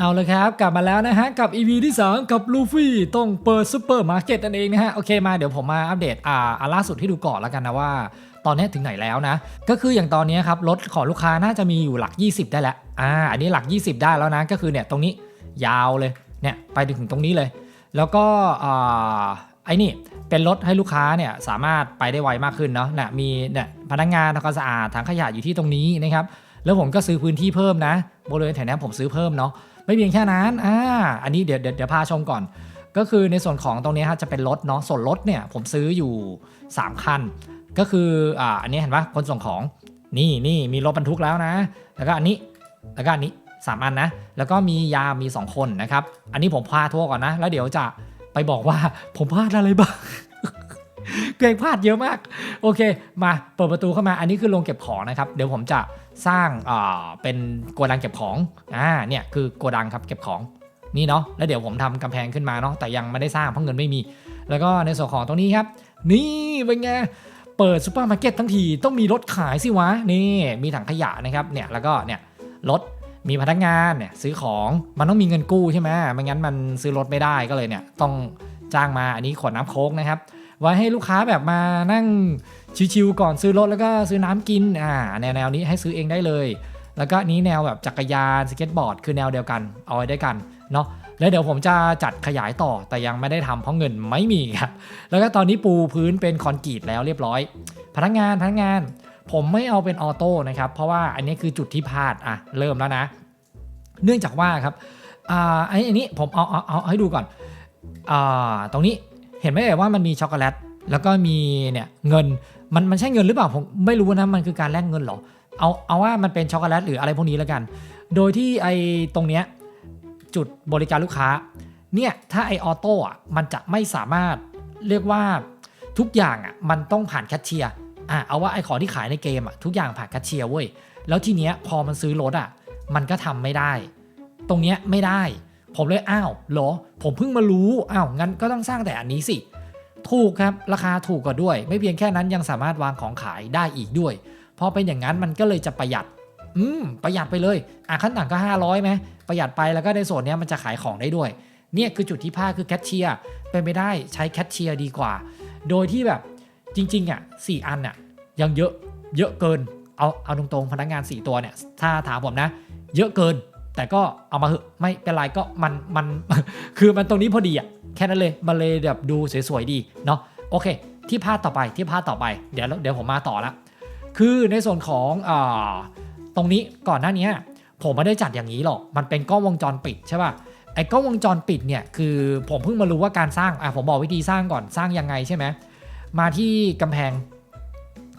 เอาเลยครับ กลับมาแล้วนะฮะ กับ EP ที่ 3 กับลูฟี่ต้องเปิดซูเปอร์มาร์เก็ตนั่นเองนะฮะ โอเคมาเดี๋ยวผมมาอัปเดตอ่าอันล่าสุดให้ดูก่อนแล้วกันนะว่า ตอนนี้ถึงไหนแล้วนะ ก็คืออย่างตอนนี้ครับรถของลูกค้าน่าจะมีอยู่หลัก 20 ได้แล้วอ่าอันนี้หลัก 20 ได้แล้วนะ ก็คือเนี่ยตรงนี้ยาวเลยเนี่ยไปถึงตรงนี้เลย แล้วก็อ่าไอ้นี่เป็นรถให้ลูกค้าเนี่ยสามารถไปได้ไวมากขึ้นเนาะนะมีเนี่ยพนักงานทำความสะอาดถังขยะอยู่ที่ตรงนี้นะครับแล้วผมก็ซื้อพื้นที่เพิ่มนะบริเวณแถวนี้ผมซื้อเพิ่มเนาะ ไม่เพียงแค่นั้นอ่าอันนี้เดี๋ยวเดี๋ยวเดี๋ยวพาชมก่อน ก็คือในส่วนของตรงนี้ฮะจะเป็นรถเนาะส่วนรถเนี่ยผมซื้ออยู่ 3 คัน ก็คืออ่าอันนี้เห็นปะคนส่งของนี่นี่มีรถบรรทุกแล้วนะ แล้วก็อันนี้แล้วก็อันนี้3อันนะ แล้วก็มียามมี 2 คนนะครับ อันนี้ผมพาทั่วก่อนนะ แล้วเดี๋ยวจะไปบอกว่าผมพลาดอะไรบ้าง เกรงพลาดเยอะมาก โอเค มาเปิดประตูเข้ามา อันนี้คือโรงเก็บของนะครับ เดี๋ยวผมจะสร้างเป็นโกดังเก็บของ อ่า เนี่ยคือโกดังครับเก็บของ นี่เนาะ แล้วเดี๋ยวผมทำกำแพงขึ้นมาเนาะ แต่ยังไม่ได้สร้างเพราะเงินไม่มี แล้วก็ในส่วนของตรงนี้ครับ นี่เป็นไงเปิดซูเปอร์มาร์เก็ตทั้งทีต้องมีรถขายสิวะ นี่มีถังขยะนะครับ เนี่ยแล้วก็เนี่ยรถมีพนักงานเนี่ยซื้อของมันต้องมีเงินกู้ใช่ไหมไม่งั้นมันซื้อรถไม่ได้ก็เลยเนี่ยต้องจ้างมาอันนี้ขวดน้ำโค้กนะครับ ไว้ให้ลูกค้าแบบมานั่งชิวๆก่อนซื้อรถแล้วก็ซื้อน้ำกินอ่าแนวแนวนี้ให้ซื้อเองได้เลย แล้วก็นี้แนวแบบจักรยานสเก็ตบอร์ดคือแนวเดียวกันเอาไว้ด้วยกันเนาะแล้วเดี๋ยวผมจะจัดขยายต่อแต่ยังไม่ได้ทำเพราะเงินไม่มีครับ แล้วก็ตอนนี้ปูพื้นเป็นคอนกรีตแล้วเรียบร้อย พนักงานพนักงาน ผมไม่เอาเป็นออโต้นะครับ เพราะว่าอันนี้คือจุดที่พลาดอะเริ่มแล้วนะ เนื่องจากว่าครับอ่าไอ้อันนี้ผมเอาเอาเอาให้ดูก่อนอ่าตรงนี้ เห็นไหมเอ่ยว่ามันมีช็อกโกแลตแล้วก็มีเนี่ยเงินมันมันใช่เงินหรือเปล่าผมไม่รู้นะมันคือการแลกเงินเหรอเอาเอาว่ามันเป็นช็อกโกแลตหรืออะไรพวกนี้แล้วกัน โดยที่ไอ้ตรงเนี้ยจุดบริการลูกค้าเนี่ยถ้าไอออโต้อะมันจะไม่สามารถเรียกว่าทุกอย่างอะมันต้องผ่านแคชเชียร์อะเอาว่าไอของที่ขายในเกมอะทุกอย่างผ่านแคชเชียร์เว้ยแล้วทีเนี้ยพอมันซื้อรถอะมันก็ทำไม่ได้ ตรงเนี้ยไม่ได้ ผมเลยอ้าวเหรอ ผมเพิ่งมารู้อ้าวงั้นก็ต้องสร้างแต่อันนี้สิ ถูกครับราคาถูกกว่าด้วย ไม่เพียงแค่นั้นยังสามารถวางของขายได้อีกด้วยพอเป็นอย่างนั้นมันก็เลยจะประหยัด อืมประหยัดไปเลยอะขั้นต่ำก็ 500ไหมประหยัดไปแล้วก็ในส่วนนี้มันจะขายของได้ด้วย เนี่ยคือจุดที่พลาดคือแคชเชียร์เป็นไปได้ใช้แคชเชียร์ดีกว่า โดยที่แบบจริงๆอะสี่อันอะยังเยอะเยอะเกินเอาเอาตรงๆพนักงาน 4 ตัวเนี่ยถ้าถามผมนะ เยอะเกิน แต่ก็เอามาเหอะไม่เป็นไรก็มันมันคือมันตรงนี้พอดีอะแค่นั้นเลยมันเลยแบบดูสวยๆดีเนาะโอเค ที่พาดต่อไปที่พาดต่อไปเดี๋ยวเดี๋ยวผมมาต่อละคือในส่วนของอตรงนี้ก่อนหน้านี้ผมไม่ได้จัดอย่างนี้หรอกมันเป็นกล้องวงจรปิดใช่ป่ะไอ้กล้องวงจรปิดเนี่ยคือผมเพิ่งมารู้ว่าการสร้างอะผมบอกวิธีสร้างก่อนสร้างยังไงใช่ไหมมาที่กำแพง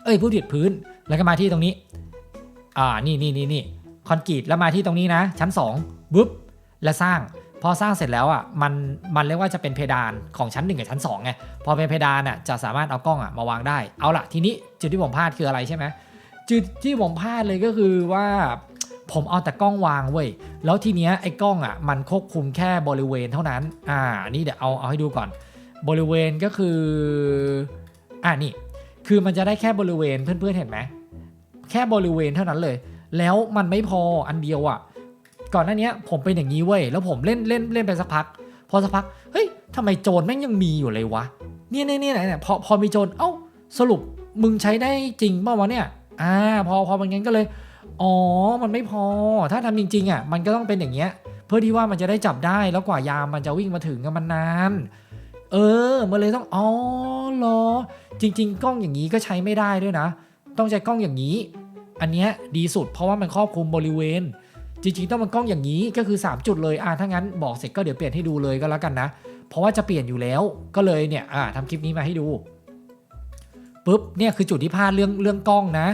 เอ้ยผู้ติดพื้นแล้วก็มาที่ตรงนี้ อ่านี่นี่นี่นี่ คอนกรีตแล้วมาที่ตรงนี้นะ ชั้น2บุ๊บแล้วสร้างพอสร้างเสร็จแล้วอะมันมันเรียกว่าจะเป็นเพดานของชั้น1กับชั้น2ไงพอเป็นเพดานอะจะสามารถเอากล้องอะมาวางได้เอาละทีนี้จุดที่ผมพลาดคืออะไรใช่ไหมจุดที่ผมพลาดเลยก็คือว่าผมเอาแต่กล้องวางเว้ย แล้วทีเนี้ยไอ้กล้องอะมันควบคุมแค่บริเวณเท่านั้น อ่า นี่เดี๋ยวเอาเอาให้ดูก่อน บริเวณก็คือ อ่านี่ คือมันจะได้แค่บริเวณเพื่อนๆเห็นไหม แค่บริเวณเท่านั้นเลย แล้วมันไม่พออันเดียวอะ่ะ ก่อนหน้านี้ผมเป็นอย่างนี้เว้ยแล้วผมเล่นเล่นเล่นไปสักพัก พอสักพักเฮ้ยทำไมโจรแม่งยังมีอยู่เลยวะเนี่ยเนี่ยเนี่ยเนี่ยพอพอมีโจรเอ้าสรุปมึงใช้ได้จริงป่าวะเนี่ยอ่าพอพอมันงั้นก็เลยอ๋อ มันไม่พอ ถ้าทำจริงๆอะ มันก็ต้องเป็นอย่างเงี้ย เพื่อที่ว่ามันจะได้จับได้ แล้วกว่ายามมันจะวิ่งมาถึงกันมันนาน เออ มันเลยต้อง อ๋อเหรอ จริง ๆ กล้องอย่างนี้ก็ใช้ไม่ได้ด้วยนะ ต้องใช้กล้องอย่างนี้ อันเนี้ยดีสุดเพราะว่ามันครอบคลุมบริเวณ จริงๆ ต้องมันกล้องอย่างนี้ก็คือ 3 จุดเลยอ่าถ้างั้นบอกเสร็จก็เดี๋ยวเปลี่ยนให้ดูเลยก็แล้วกันนะ เพราะว่าจะเปลี่ยนอยู่แล้วก็เลยเนี่ยอ่าทำคลิปนี้มาให้ดูปุ๊บเนี่ยคือจุดที่พลาดเรื่องเรื่องกล้องนะ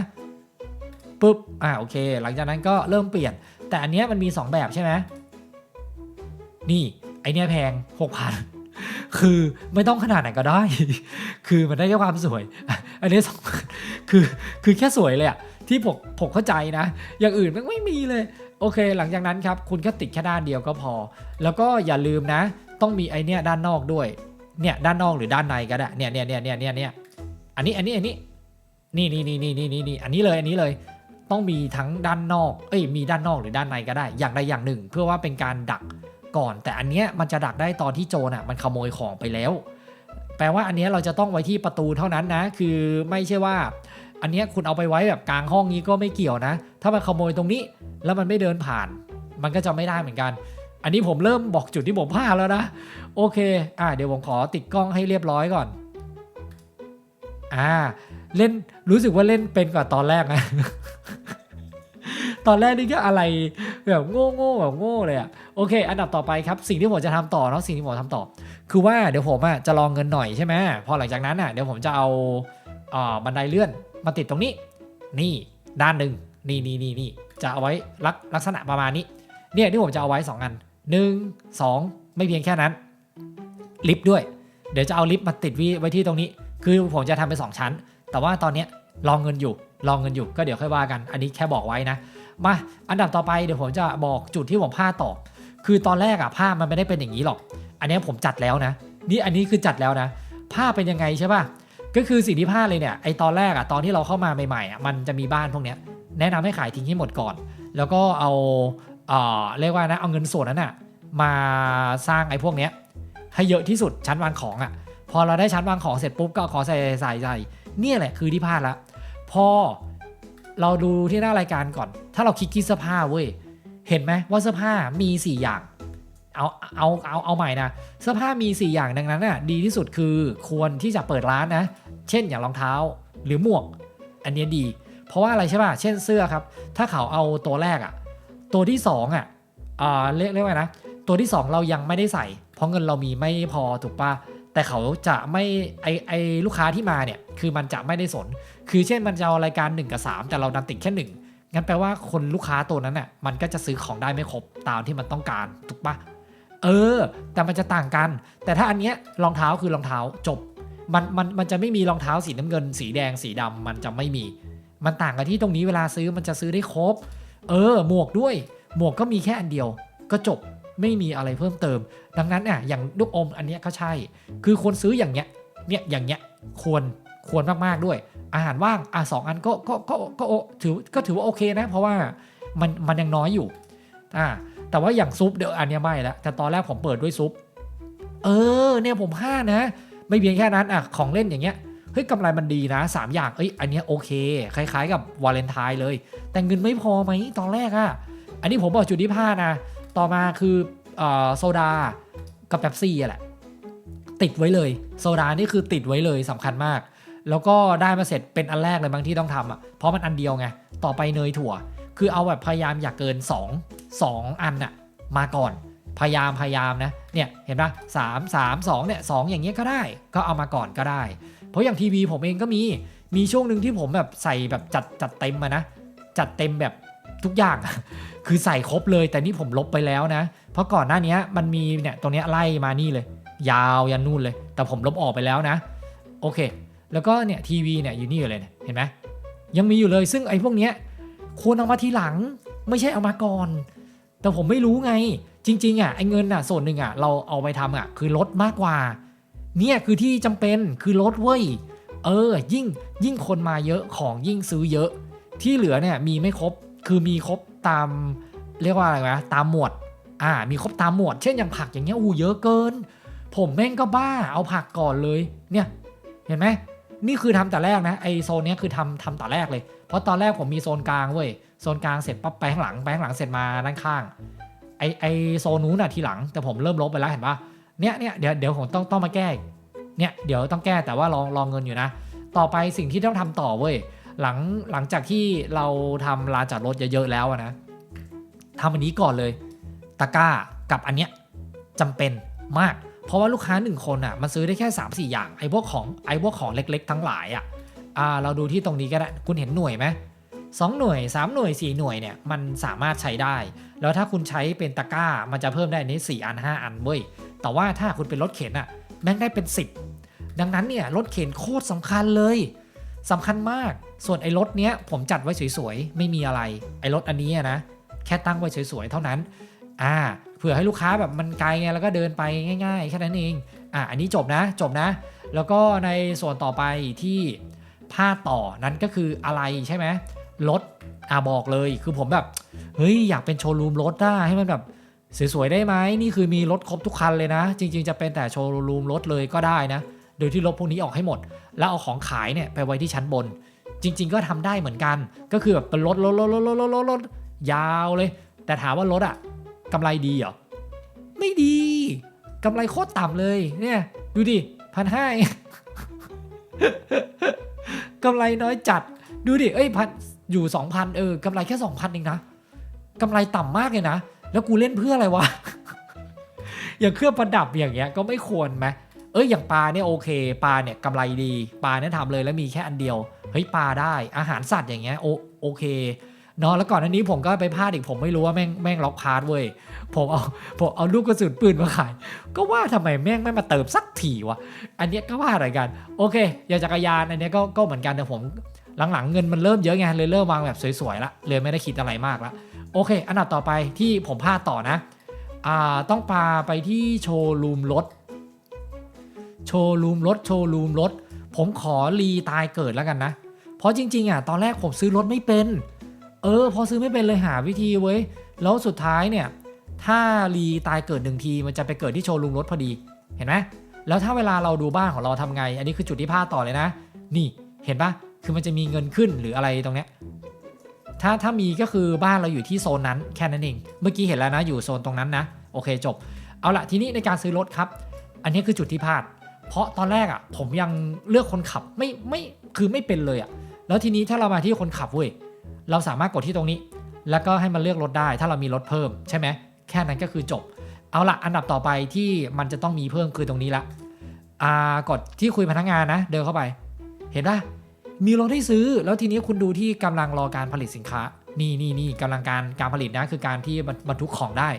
ปุ๊บอ่าโอเค หลังจากนั้นก็เริ่มเปลี่ยน แต่อันเนี้ยมันมี 2 แบบใช่ไหมนี่ไอเนี้ยแพงหกพันคือไม่ต้องขนาดไหนก็ได้ คือมันได้แค่ความสวย อันนี้สองคือคือแค่สวยเลยอะ ที่ผมผมเข้าใจนะ อย่างอื่นมันไม่มีเลย โอเค หลังจากนั้นครับ คุณก็ติดแค่ด้านเดียวก็พอ แล้วก็อย่าลืมนะ ต้องมีไอเนี้ยด้านนอกด้วย เนี่ยด้านนอกหรือด้านในก็ได้เนี่ยเนี่ยเนี่ยเนี่ยเนี่ยเนี่ยอันนี้อันนี้อันนี้นี่นี่นี่นี่นี่นี่นี่อันนี้เลยอันนี้เลย ต้องมีทั้งด้านนอก เอ้ยมีด้านนอกหรือด้านในก็ได้ อย่างใดอย่างหนึ่ง เพื่อว่าเป็นการดักก่อน แต่อันเนี้ยมันจะดักได้ตอนที่โจรอะมันขโมยของไปแล้ว แปลว่าอันเนี้ยเราจะต้องไว้ที่ประตูเท่านั้นนะ คือไม่ใช่ว่า อันนี้คุณเอาไปไว้แบบกลางห้องนี้ก็ไม่เกี่ยวนะ ถ้ามันขโมยตรงนี้แล้วมันไม่เดินผ่าน มันก็จะไม่ได้เหมือนกัน อันนี้ผมเริ่มบอกจุดที่ผมพลาดแล้วนะ โอเค อ่าเดี๋ยวผมขอติดกล้องให้เรียบร้อยก่อน อ่า เล่นรู้สึกว่าเล่นเป็นกว่าตอนแรกนะ ตอนแรกนี่ก็อะไรแบบโง่โง่แบบโง่เลยอะโอเค อันดับต่อไปครับ สิ่งที่ผมจะทำต่อเนาะสิ่งที่ผมทำต่อ คือว่าเดี๋ยวผมอะจะลองเงินหน่อยใช่ไหมพอหลังจากนั้นอะเดี๋ยวผมจะเอาอ่าบันไดเลื่อน มาติดตรงนี้ นี่ด้านหนึ่งนี่นี่นี่นี่จะเอาไว้ลักลักษณะประมาณนี้ เนี่ยที่ผมจะเอาไว้สองอันหนึ่งสองไม่เพียงแค่นั้น ลิฟต์ด้วย เดี๋ยวจะเอาลิฟต์มาติดไว้ที่ตรงนี้ คือผมจะทำเป็นสองชั้น แต่ว่าตอนนี้ยลองเงินอยู่ลองเงินอยู่ก็เดี๋ยวค่อยว่ากัน อันนี้แค่บอกไว้นะ มาอันดับต่อไปเดี๋ยวผมจะบอกจุดที่ผมพลาต่อ คือตอนแรกอะภามันไม่ได้เป็นอย่างนี้หรอก อันนี้ผมจัดแล้วนะ นี่อันนี้คือจัดแล้วนะภาเป็นยังไงใช่ป่ะ ก็คือสิ่งที่พลาดเลยเนี่ยไอตอนแรกอะตอนที่เราเข้ามาใหม่ๆอะมันจะมีบ้านพวกเนี้ยแนะนำให้ขายทิ้งให้หมดก่อน แล้วก็เอาเอ่อเรียกว่านะเอาเงินส่วนนั้นอะมาสร้างไอ้พวกเนี้ยให้เยอะที่สุดชั้นวางของอะพอเราได้ชั้นวางของเสร็จปุ๊บก็ขอใส่ใส่ใส่เนี่ยแหละคือที่พลาดละพอเราดูที่หน้ารายการก่อน ถ้าเราคลิกที่เสื้อผ้าเว้ยเห็นไหมว่าเสื้อผ้ามี 4 อย่างเอาเอาเอาเอาใหม่นะเสื้อผ้ามี 4 อย่างดังนั้นน่ะดีที่สุดคือควรที่จะเปิดร้านนะ เช่นอย่างรองเท้าหรือหมวก อันเนี้ยดี เพราะว่าอะไรใช่ป่ะ เช่นเสื้อครับ ถ้าเขาเอาตัวแรกอะตัวที่สองอะอ่าเรียกเรียกว่านะ ตัวที่สองเรายังไม่ได้ใส่ เพราะเงินเรามีไม่พอถูกป่ะแต่เขาจะไม่ไอไอลูกค้าที่มาเนี่ยคือมันจะไม่ได้สน คือเช่นมันจะเอารายการ 1 กับ 3 แต่เราดันติดแค่ 1 งั้นแปลว่าคนลูกค้าตัวนั้นน่ะมันก็จะซื้อของได้ไม่ครบตามที่มันต้องการถูกปะเออ แต่มันจะต่างกัน แต่ถ้าอันเนี้ยรองเท้าคือรองเท้าจบ มันมันมันจะไม่มีรองเท้าสีน้ำเงิน สีแดงสีดำมันจะไม่มี มันต่างกันที่ตรงนี้เวลาซื้อมันจะซื้อได้ครบ เออ หมวกด้วย หมวกก็มีแค่อันเดียว ก็จบไม่มีอะไรเพิ่มเติม ดังนั้นเนี่ยอย่างลูกอมอันเนี้ยก็ใช่ คือควรซื้ออย่างเงี้ยเนี่ยอย่างเงี้ยควรควรมากๆด้วย อาหารว่างอะสองอันก็ก็ก็ก็โอถือก็ถือว่าโอเคนะ เพราะว่ามันมันยังน้อยอยู่อ่าแต่ว่าอย่างซุปเดี๋ยวอันเนี้ยไม่แล้วแต่ตอนแรกผมเปิดด้วยซุป เออเนี่ยผมห้านะ ไม่เพียงแค่นั้นอะของเล่นอย่างเงี้ยเฮ้ยกำไรมันดีนะสามอย่างเอ้ยอันเนี้ยโอเค คล้ายๆ กับวาเลนไทน์เลย แต่เงินไม่พอไหมตอนแรกอะอันนี้ผมบอกจุดที่พลาดนะ ต่อมาคืออโซดากับเป๊ปซี่แหละ ติดไว้เลย โซดานี่คือติดไว้เลยสำคัญมาก แล้วก็ได้มาเสร็จเป็นอันแรกเลยบางที่ต้องทำอะเพราะมันอันเดียวไงต่อไปเนยถั่ว คือเอาแบบพยายามอย่าเกิน 2 2 อันน่ะมาก่อน พยายามพยายามนะเนี่ยเห็นปะสามสามสองเนี่ยสองอย่างเงี้ยก็ได้ก็เอามาก่อนก็ได้ เพราะอย่างทีวีผมเองก็มีมีช่วงหนึ่งที่ผมแบบใส่แบบจัดจัดเต็มอะนะ จัดเต็มแบบทุกอย่าง คือใส่ครบเลยแต่นี่ผมลบไปแล้วนะ เพราะก่อนหน้านี้มันมีเนี่ยตรงนี้ไล่มานี่เลย ยาวยันนู่นเลย แต่ผมลบออกไปแล้วนะ โอเค แล้วก็เนี่ยทีวีเนี่ยอยู่นี่อยู่เลยเยเห็นไหมยังมีอยู่เลยซึ่งไอ้พวกเนี้ยควรเอามาทีหลังไม่ใช่เอามาก่อน แต่ผมไม่รู้ไง จริงๆอะไอ้เงินอะส่วนหนึ่งอะเราเอาไปทำอะคือลดมากกว่า เนี่ยคือที่จำเป็นคือลดเว้ยเออ ยิ่งยิ่งคนมาเยอะของยิ่งซื้อเยอะ ที่เหลือเนี่ยมีไม่ครบคือมีครบตามเรียกว่าอะไรวะตามหมวดอ่ามีครบตามหมวด เช่นอย่างผักอย่างเงี้ยอู้เยอะเกิน ผมแม่งก็บ้าเอาผักก่อนเลยเนี่ยเห็นไหมนี่คือทำแต่แรกนะไอโซนเนี้ยคือทำทำแต่แรกเลย เพราะตอนแรกผมมีโซนกลางเว้ยโซนกลางเสร็จปั๊บไปข้างหลังไปข้างหลังเสร็จมาด้านข้าง ไอไอโซนนู้นน่ะทีหลัง แต่ผมเริ่มลบไปแล้วเห็นปะเนี่ยเนี่ยเดี๋ยวเดี๋ยวผมต้องต้องมาแก้เนี่ยเดี๋ยวต้องแก้แต่ว่าลองลองเงินอยู่นะ ต่อไปสิ่งที่ต้องทำต่อเว้ยหลังหลังจากที่เราทำลานจอดรถเยอะๆแล้วนะทำอันนี้ก่อนเลยตะกร้ากับอันเนี้ยจำเป็นมาก เพราะว่าลูกค้าหนึ่งคนอะมันซื้อได้แค่ 3 4 อย่างไอ้พวกของไอ้พวกของเล็ก ๆ ทั้งหลายอะอ่าเราดูที่ตรงนี้ก็ได้คุณเห็นหน่วยไหม สองหน่วย 3 หน่วย 4 หน่วยเนี่ยมันสามารถใช้ได้ แล้วถ้าคุณใช้เป็นตะกร้ามันจะเพิ่มได้อันนี้ 4 อัน 5 อันเว้ย แต่ว่าถ้าคุณเป็นรถเข็นอะแม่งได้เป็น 10 ดังนั้นเนี่ยรถเข็นโคตรสำคัญเลยสำคัญมาก ส่วนไอ้รถเนี้ยผมจัดไว้สวยๆ ไม่มีอะไร ไอ้รถอันนี้นะ แค่ตั้งไว้สวยๆ เท่านั้น อ่า เผื่อให้ลูกค้าแบบมันไกลไงแล้วก็เดินไปง่ายๆ แค่นั้นเอง อ่า อันนี้จบนะ จบนะ แล้วก็ในส่วนต่อไปที่พาต่อนั้นก็คืออะไรใช่ไหม รถอ่าบอกเลยคือผมแบบ เฮ้ย อยากเป็นโชว์รูมรถนะให้มันแบบสวยๆได้ไหมนี่คือมีรถครบทุกคันเลยนะ จริง ๆ จะเป็นแต่โชว์รูมรถเลยก็ได้นะ โดยที่ลบพวกนี้ออกให้หมด แล้วเอาของขายเนี่ยไปไว้ที่ชั้นบน จริง ๆ ก็ทำได้เหมือนกัน ก็คือแบบเป็นรถรถรถรถรถรถรถยาวเลย แต่ถามว่ารถอะกำไรดีเหรอไม่ดีกำไรโคตรต่ำเลยเนี่ยดูดิพันห้ากำไรน้อยจัด ดูดิเอ้ยพัน อยู่สองพันเออกำไรแค่สองพันเองนะกำไรต่ำมากเลยนะ แล้วกูเล่นเพื่ออะไรวะ อย่างเครื่องประดับอย่างเงี้ยก็ไม่ควรไหมเอ้ยอย่างปลาเนี่ยโอเคปลาเนี่ยกำไรดีปลาเนี่ยทำเลยแล้วมีแค่อันเดียวเฮ้ยปลาได้อาหารสัตว์อย่างเงี้ยโอโอเคเนาะแล้วก่อนอันนี้ผมก็ไปพลาดอีกผมไม่รู้ว่าแม่งแม่งล็อกพาร์ทเว้ยผมเอาผมเอาลูกกระสุนปืนมาขาย ก็ว่าทำไมแม่งไม่มาเติมสักทีวะ อันเนี้ยก็ว่าอะไรกัน โอเค อย่างจักรยานอันเนี้ยก็ก็เหมือนกันแต่ผม หลังๆเงินมันเริ่มเยอะไงเลยเริ่มวางแบบสวยๆละเลยไม่ได้คิดอะไรมากละโอเค อันดับต่อไปที่ผมพลาดต่อนะอ่าต้องปาไปที่โชว์รูมรถโชว์รูมรถโชว์รูมรถ ผมขอรีตายเกิดแล้วกันนะ เพราะจริงๆอะตอนแรกผมซื้อรถไม่เป็น เออ พอซื้อไม่เป็นเลยหาวิธีเว้ยแล้วสุดท้ายเนี่ย ถ้ารีตายเกิดหนึ่งทีมันจะไปเกิดที่โชว์รูมรถพอดีเห็นไหมแล้วถ้าเวลาเราดูบ้านของเราทำไง อันนี้คือจุดที่พลาดต่อเลยนะ นี่เห็นปะ คือมันจะมีเงินขึ้นหรืออะไรตรงเนี้ยถ้าถ้ามีก็คือบ้านเราอยู่ที่โซนนั้นแค่นั้นเอง เมื่อกี้เห็นแล้วนะอยู่โซนตรงนั้นนะ โอเคจบ เอาละทีนี้ในการซื้อรถครับ อันนี้คือจุดที่พลาด เพราะตอนแรกอะ ผมยังเลือกคนขับไม่ไม่คือไม่เป็นเลยอะ แล้วทีนี้ถ้าเรามาที่คนขับเว้ยเราสามารถกดที่ตรงนี้ แล้วก็ให้มันเลือกรถได้ ถ้าเรามีรถเพิ่มใช่ไหมแค่นั้นก็คือจบ เอาละอันดับต่อไปที่มันจะต้องมีเพิ่มคือตรงนี้ละอ่ากดที่คุยพนักงานนะ เดินเข้าไป เห็นปะ มีรถให้ซื้อ แล้วทีนี้คุณดูที่กำลังรอการผลิตสินค้า นี่นี่นี่กำลังการการผลิตนะคือการที่บรรทุกของได้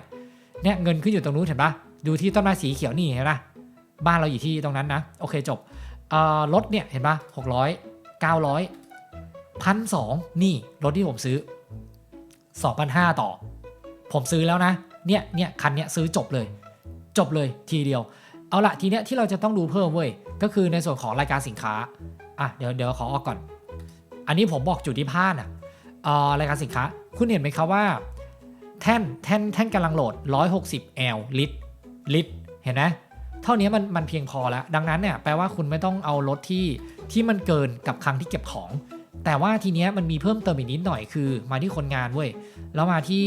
เนี่ยเงินขึ้นอยู่ตรงนู้นเห็นปะดูที่ต้นไม้สีเขียวนี่เห็นปะบ้านเราอยู่ที่ตรงนั้นนะ โอเคจบรถเนี่ยเห็นปะหกร้อยเก้าร้อยพันสองนี่รถที่ผมซื้อสองพันห้าต่อ ผมซื้อแล้วนะ เนี่ยเนี่ยคันเนี้ยซื้อจบเลย จบเลยทีเดียว เอาละทีเนี้ยที่เราจะต้องดูเพิ่มเว้ยก็คือในส่วนของรายการสินค้า อะเดี๋ยวเดี๋ยวขอออกก่อน อันนี้ผมบอกจุดที่พลาดอะเอ่อรายการสินค้า คุณเห็นไหมครับว่า แท่นแท่นแท่นกำลังโหลด 160 L ลิตรลิตรเห็นไหมเท่านี้มันมันเพียงพอแล้ว ดังนั้นเนี่ยแปลว่าคุณไม่ต้องเอารถที่ที่มันเกินกับครั้งที่เก็บของ แต่ว่าทีเนี้ยมันมีเพิ่มเติมอีกนิดหน่อยคือ มาที่คนงานเว้ยแล้วมาที่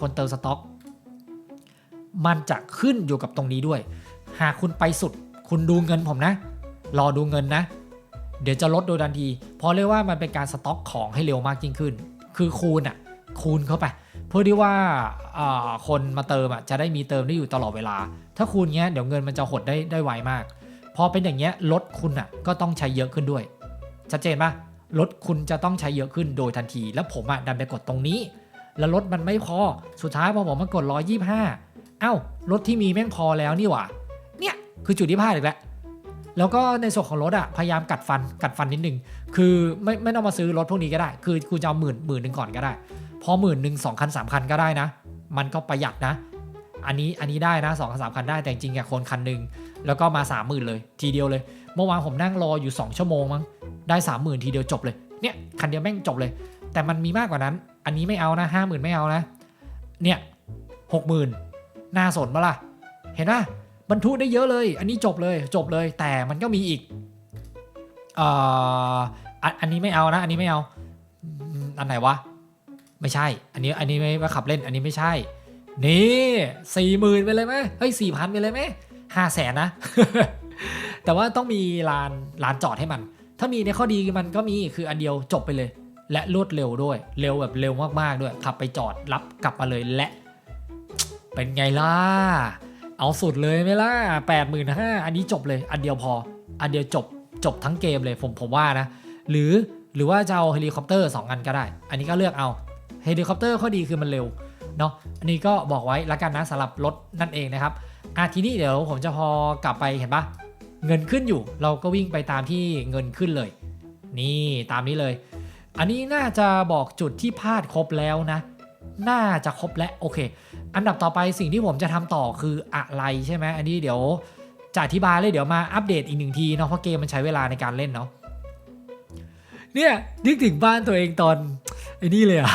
คนเติมสต็อก มันจะขึ้นอยู่กับตรงนี้ด้วย หากคุณไปสุด คุณดูเงินผมนะ รอดูเงินนะ เดี๋ยวจะลดโดยทันที เพราะเรียกว่ามันเป็นการสต็อกของให้เร็วมากยิ่งขึ้น คือคูณอะคูณเข้าไป เพื่อที่ว่าคนมาเติมอะจะได้มีเติมได้อยู่ตลอดเวลา ถ้าคูณเงี้ยเดี๋ยวเงินมันจะหดได้ได้ไวมาก พอเป็นอย่างเงี้ยรถคุณอะก็ต้องใช้เยอะขึ้นด้วย ชัดเจนปะรถคุณจะต้องใช้เยอะขึ้นโดยทันที แล้วผมอะดันไปกดตรงนี้ แล้วรถมันไม่พอสุดท้ายพอผมมากด125เอ้ารถที่มีแม่งพอแล้วนี่หว่าเนี่ยคือจุดที่พลาดอีกแล้ว แล้วก็ในส่วนของรถอะพยายามกัดฟันกัดฟันนิดนึง คือไม่ไม่ต้องมาซื้อรถพวกนี้ก็ได้ คือคุณจะเอาหมื่นหมื่นหนึ่งก่อนก็ได้ พอหมื่นหนึ่งสองคันสามคันก็ได้นะ มันก็ประหยัดนะ อันนี้อันนี้ได้นะสองคันสามคันได้แต่จริงๆอะคนคันหนึ่งแล้วก็มาสามหมื่นเลย ทีเดียวเลย เมื่อวานผมนั่งรออยู่ 2 ชั่วโมงมั้งได้สามหมื่นทีเดียวจบเลยเนี่ยคันเดียวแม่งจบเลย แต่มันมีมากกว่านั้น อันนี้ไม่เอานะห้าหมื่นไม่เอานะ เนี่ยหกหมื่นน่าสนปะล่ะ เห็นปะ บรรทุกได้เยอะเลย อันนี้จบเลยจบเลย แต่มันก็มีอีกเอ่ออันนี้ไม่เอานะ อันนี้ไม่เอา อันไหนวะ ไม่ใช่ อันนี้อันนี้ไม่ว่าขับเล่น อันนี้ไม่ใช่ นี่สี่หมื่นไปเลยไหมเฮ้ยสี่พันไปเลยไหมห้าแสนนะ แต่ว่าต้องมีลานลานจอดให้มัน ถ้ามีในข้อดีมันก็มีคืออันเดียวจบไปเลย และรวดเร็วด้วย เร็วแบบเร็วมากๆด้วย ขับไปจอดรับกลับมาเลยและ เป็นไงล่ะ เอาสุดเลยไหมล่ะแปดหมื่นห้าอันนี้จบเลย อันเดียวพอ อันเดียวจบจบทั้งเกมเลยผมผมว่านะ หรือหรือว่าจะเอาเฮลิคอปเตอร์ 2 อันก็ได้ อันนี้ก็เลือกเอา เฮลิคอปเตอร์ข้อดีคือมันเร็วเนาะ อันนี้ก็บอกไว้ละกันนะสำหรับรถนั่นเองนะครับอะทีนี้เดี๋ยวผมจะพอกลับไปเห็นปะเงินขึ้นอยู่ เราก็วิ่งไปตามที่เงินขึ้นเลย นี่ตามนี้เลย อันนี้น่าจะบอกจุดที่พลาดครบแล้วนะ น่าจะครบและโอเค อันดับต่อไปสิ่งที่ผมจะทำต่อคืออะไรใช่ไหมอันนี้เดี๋ยวจะอธิบายเลยเดี๋ยวมาอัปเดตอีกหนึ่งทีเนาะเพราะเกมมันใช้เวลาในการเล่นเนาะเนี่ยนึกถึงบ้านตัวเองตอนไอ้นี่เลยอะ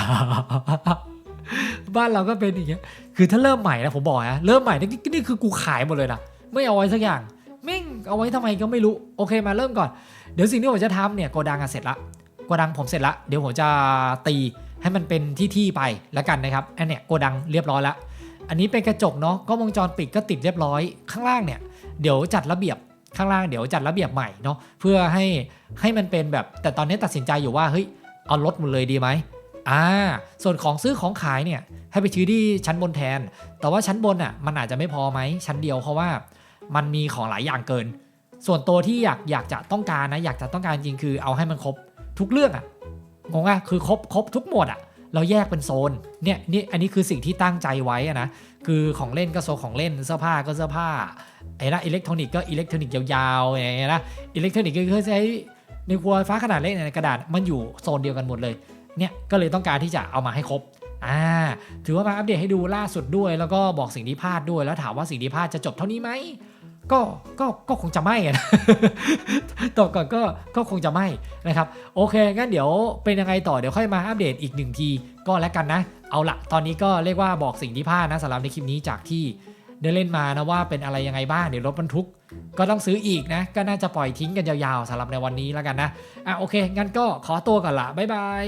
บ้านเราก็เป็นอย่างเงี้ยคือถ้าเริ่มใหม่นะผมบอกนะเริ่มใหม่นี่นี่คือกูขายหมดเลยนะไม่เอาไว้สักอย่างแม่งเอาไว้ทำไมก็ไม่รู้โอเคมาเริ่มก่อนเดี๋ยวสิ่งที่ผมจะทำเนี่ยโกดังอะเสร็จละโกดังผมเสร็จละเดี๋ยวผมจะตีให้มันเป็นที่ที่ๆไปแล้วกันนะครับอันเนี้ยโกดังเรียบร้อยละ อันนี้เป็นกระจกเนาะก็วงจรปิดก็ติดเรียบร้อย ข้างล่างเนี่ยเดี๋ยวจัดระเบียบข้างล่างเดี๋ยวจัดระเบียบใหม่เนาะเพื่อให้ให้มันเป็นแบบ แต่ตอนนี้ตัดสินใจอยู่ว่าเฮ้ยเอารถหมดเลยดีไหมอ่าส่วนของซื้อของขายเนี่ยให้ไปซื้อที่ชั้นบนแทน แต่ว่าชั้นบนอะมันอาจจะไม่พอไหมชั้นเดียวเพราะว่ามันมีของหลายอย่างเกิน ส่วนตัวที่อยากอยากจะต้องการนะอยากจะต้องการจริงคือเอาให้มันครบทุกเรื่องอะงงอะคือครบครบทุกหมวดอะ เราแยกเป็นโซนเนี่ยนี่อันนี้คือสิ่งที่ตั้งใจไว้นะคือของเล่นก็โซนของเล่นเสื้อผ้าก็เสื้อผ้าไอ้นะอิเล็กทรอนิกส์ก็อิเล็กทรอนิกส์ยาวๆอย่างเงี้ยนะอิเล็กทรอนิกส์ก็คือใช้ในครัวไฟฟ้าขนาดเล็กในกระดาษมันอยู่โซนเดียวกันหมดเลยเนี่ยก็เลยต้องการที่จะเอามาให้ครบอ่าถือว่ามาอัปเดตให้ดูล่าสุดด้วย แล้วก็บอกสิ่งที่พลาดด้วยแล้วถามว่าสิ่งที่พลาดจะจบเท่านี้ไหม ก็ก็ก็คงจะไม่อะนะต่อก่อนก็ก็คงจะไม่นะครับ โอเคงั้นเดี๋ยวเป็นยังไงต่อเดี๋ยวค่อยมาอัปเดตอีกหนึ่งทีก็แล้วกันนะ เอาละตอนนี้ก็เรียกว่าบอกสิ่งที่พลาดนะสำหรับในคลิปนี้จากที่ได้เล่นมานะว่าเป็นอะไรยังไงบ้างเดี๋ยวรถบรรทุก ก็ต้องซื้ออีกนะ ก็น่าจะปล่อยทิ้งกันยาวๆสำหรับในวันนี้แล้วกันนะอะโอเคงั้นก็ขอตัวก่อนละบ๊ายบาย